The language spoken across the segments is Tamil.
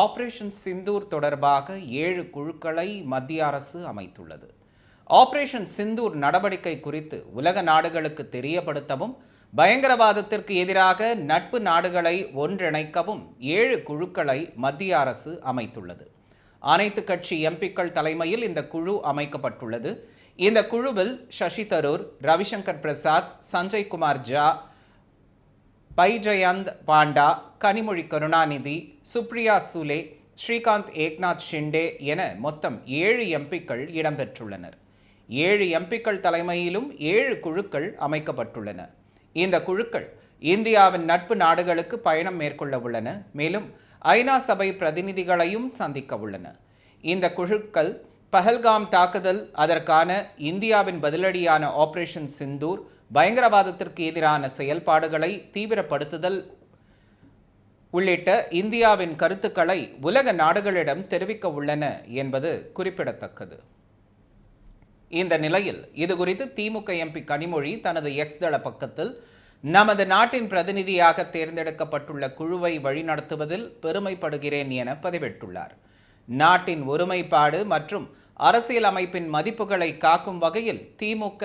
ஆபரேஷன் சிந்தூர் தொடர்பாக ஏழு குழுக்களை மத்திய அரசு அமைத்துள்ளது. ஆபரேஷன் சிந்தூர் நடவடிக்கை குறித்து உலக நாடுகளுக்கு தெரியப்படுத்தவும் பயங்கரவாதத்திற்கு எதிராக நட்பு நாடுகளை ஒன்றிணைக்கவும் ஏழு குழுக்களை மத்திய அரசு அமைத்துள்ளது. அனைத்து கட்சி எம்பிக்கள் தலைமையில் இந்த குழு அமைக்கப்பட்டுள்ளது. இந்த குழுவில் சசி தரூர் ரவிசங்கர் பிரசாத் சஞ்சய் குமார் ஜா பைஜயந்த் பாண்டா கனிமொழி கருணாநிதி சுப்ரியா சுலே ஸ்ரீகாந்த் ஏக்நாத் ஷிண்டே என மொத்தம் ஏழு எம்பிக்கள் இடம்பெற்றுள்ளனர். ஏழு எம்பிக்கள் தலைமையிலும் ஏழு குழுக்கள் அமைக்கப்பட்டுள்ளன. இந்த குழுக்கள் இந்தியாவின் நட்பு நாடுகளுக்கு பயணம் மேற்கொள்ள உள்ளன. மேலும் ஐநா சபை பிரதிநிதிகளையும் சந்திக்க உள்ளன. இந்த குழுக்கள் பஹல்காம் தாக்குதல் அதற்கான இந்தியாவின் பதிலடியான ஆபரேஷன் சிந்தூர் பயங்கரவாதத்திற்கு எதிரான செயல்பாடுகளை தீவிரப்படுத்துதல் உள்ளிட்ட இந்தியாவின் கருத்துக்களை உலக நாடுகளிடம் தெரிவிக்க உள்ளன என்பது குறிப்பிடத்தக்கது. இந்த நிலையில் இதுகுறித்து திமுக எம்பி கனிமொழி தனது எக்ஸ் தள பக்கத்தில் நமது நாட்டின் பிரதிநிதியாக தேர்ந்தெடுக்கப்பட்டுள்ள குழுவை வழிநடத்துவதில் பெருமைப்படுகிறேன் என பதிவிட்டுள்ளார். நாட்டின் ஒருமைப்பாடு மற்றும் அரசியல் அமைப்பின் மதிப்புகளை காக்கும் வகையில் திமுக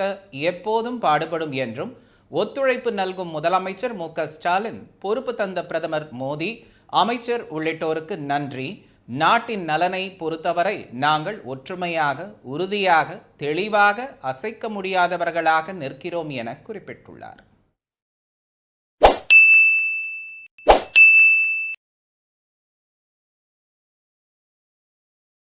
எப்போதும் பாடுபடும் என்றும் ஒத்துழைப்பு நல்கும் முதலமைச்சர் மு க ஸ்டாலின் பொறுப்பு தந்த பிரதமர் மோடி அமைச்சர் உள்ளிட்டோருக்கு நன்றி. நாட்டின் நலனை பொறுத்தவரை நாங்கள் ஒற்றுமையாக உறுதியாக தெளிவாக அசைக்க முடியாதவர்களாக நிற்கிறோம் என குறிப்பிட்டுள்ளார்.